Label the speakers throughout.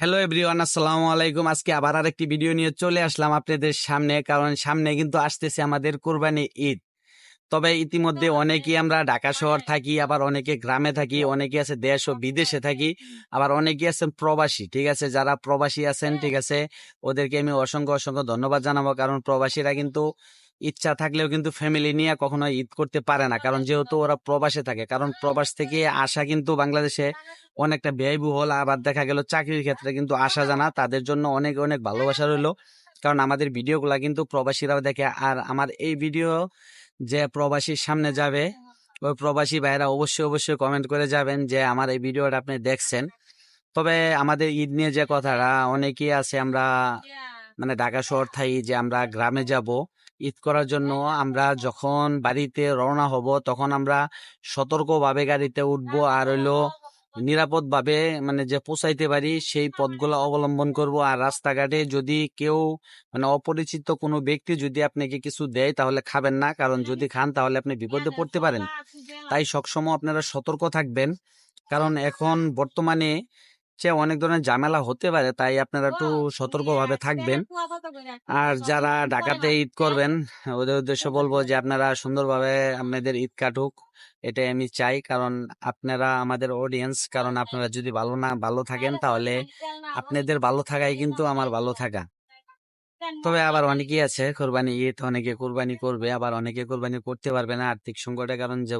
Speaker 1: Hello everyone আসসালামু আলাইকুম। আজকে আবার আরেকটি ভিডিও নিয়ে চলে আসলাম আপনাদের সামনে, কারণ সামনে কিন্তু আসতেছে আমাদের কোরবানি ঈদ। তবে ইতিমধ্যে অনেকেই আমরা ঢাকা শহর থাকি, আবার অনেকে গ্রামে থাকি, অনেকে আছে দেশ ও বিদেশে থাকি, আবার অনেকে আছেন প্রবাসী, ঠিক আছে? যারা প্রবাসী আছেন, ঠিক আছে? ওদেরকে আমি অসংখ্য অসংখ্য ধন্যবাদ জানাব, কারণ প্রবাসীরা কিন্তু ইচ্ছা থাকলেও কিন্তু ফ্যামিলি নিয়ে কখনো ঈদ করতে পারে না। কারণ যেহেতু ওরা প্রবাসে থাকে, কারণ প্রবাস থেকে আসা কিন্তু বাংলাদেশে অনেকটা ব্যয়বহুল। আবার দেখা গেল চাকরির ক্ষেত্রে কিন্তু আসা জানা তাদের জন্য অনেক অনেক ভালোবাসা রইল। কারণ আমাদের ভিডিওগুলা কিন্তু প্রবাসীরাও দেখে। আর আমার এই ভিডিও যে প্রবাসীর সামনে যাবে, ওই প্রবাসী ভাইরা অবশ্যই অবশ্যই কমেন্ট করে যাবেন যে আমার এই ভিডিওটা আপনি দেখছেন। তবে আমাদের ঈদ নিয়ে যে কথাটা, অনেকেই আছে আমরা মানে ঢাকা শহর থাই যে আমরা গ্রামে যাব। ঈদ করার জন্য আমরা যখন বাড়িতে রওনা হব, তখন আমরা সতর্কভাবে গাড়িতে উঠব আর হইল নিরাপদভাবে মানে যে পৌঁছাইতে পারি সেই পথগুলো অবলম্বন করব। আর রাস্তাঘাটে যদি কেউ মানে অপরিচিত কোনো ব্যক্তি যদি আপনাকে কিছু দেয় তাহলে খাবেন না, কারণ যদি খান তাহলে আপনি বিপদে পড়তে পারেন। তাই সবসময় আপনারা সতর্ক থাকবেন। কারণ এখন বর্তমানে সে অনেক ধরনের ঝামেলা হতে পারে তাই আপনারা একটু সতর্কভাবে থাকবেন। আর যারা ঢাকাতে ঈদ করবেন ওদের উদ্দেশ্য বলব যে আপনারা সুন্দরভাবে আপনাদের ঈদ কাটুক এটাই আমি চাই। কারণ আপনারা আমাদের অডিয়েন্স কারণ আপনারা যদি ভালো না ভালো থাকেন তাহলে আপনাদের ভালো থাকাই কিন্তু আমার ভালো থাকা। তবে আবার অনেকেই আছে কোরবানি ঈদ, অনেকে কোরবানি করবে, আবার অনেকে কোরবানি করতে পারবে না আর্থিক সংকটের কারণ যে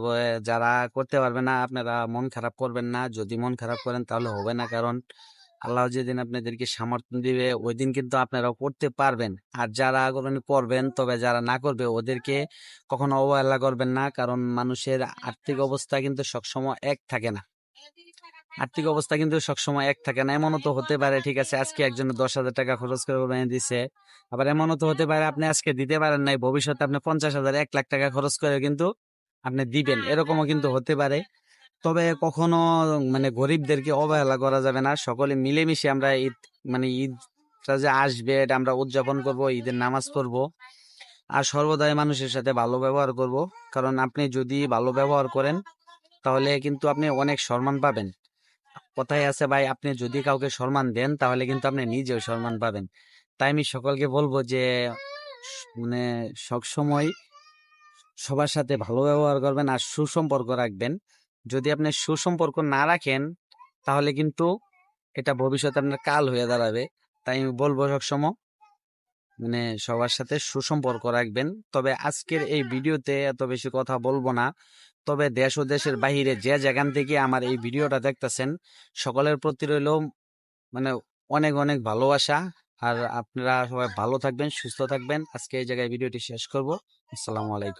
Speaker 1: যারা করতে পারবে না, আপনারা মন খারাপ করবেন না। যদি মন খারাপ করেন তাহলে হবে না, কারণ আল্লাহ যেদিন আপনাদেরকে সামর্থ্য দিবে, ওই দিন কিন্তু আপনারাও করতে পারবেন। আর যারা কোরবানি করবেন, তবে যারা না করবে, ওদেরকে কখনো অবহেলা করবেন না, কারণ মানুষের আর্থিক অবস্থা কিন্তু সবসময় এক থাকে না। আর্থিক অবস্থা কিন্তু সবসময় এক থাকে না। এমনও তো হতে পারে, ঠিক আছে, আজকে একজনের দশ হাজার টাকা খরচ করে কোরবানি দিছে। আবার এমনও তো হতে পারে, আপনি আজকে দিতে পারেন নাই, ভবিষ্যতে আপনি পঞ্চাশ হাজার, এক লাখ টাকা খরচ করে কিন্তু আপনি দিবেন। এরকমও কিন্তু হতে পারে। তবে কখনো মানে গরিবদেরকে অবহেলা করা যাবে না। সকলে মিলেমিশে আমরা ঈদ মানে ঈদটা যে আসবে, এটা আমরা উদযাপন করব, ঈদের নামাজ পড়ব। আর সর্বদাই মানুষের সাথে ভালো ব্যবহার করব। কারণ আপনি যদি ভালো ব্যবহার করেন, তাহলে কিন্তু আপনি অনেক সম্মান পাবেন। কথায় আছে, ভাই, আপনি যদি কাউকে সম্মান দেন, তাহলে কিন্তু আপনি নিজেও সম্মান পাবেন। তাই আমি সকলকে বলব যে মানে সবসময় সবার সাথে ভালো ব্যবহার করবেন আর সুসম্পর্ক রাখবেন। যদি আপনি সুসম্পর্ক না রাখেন, তাহলে কিন্তু এটা ভবিষ্যতে আপনার কাল হয়ে দাঁড়াবে। তাই আমি বলব সবসময় মানে সবার সাথে সুসম্পর্ক রাখবেন। তবে আজকের এই ভিডিওতে এত বেশি কথা বলব না। তবে দেশ ও দেশের বাহিরে যে জায়গান থেকে আমার এই ভিডিওটা দেখতেছেন, সকলের প্রতি রইল মানে অনেক অনেক ভালোবাসা। আর আপনারা সবাই ভালো থাকবেন, সুস্থ থাকবেন। আজকে এই জায়গায় ভিডিওটি শেষ করব। আসসালামু আলাইকুম।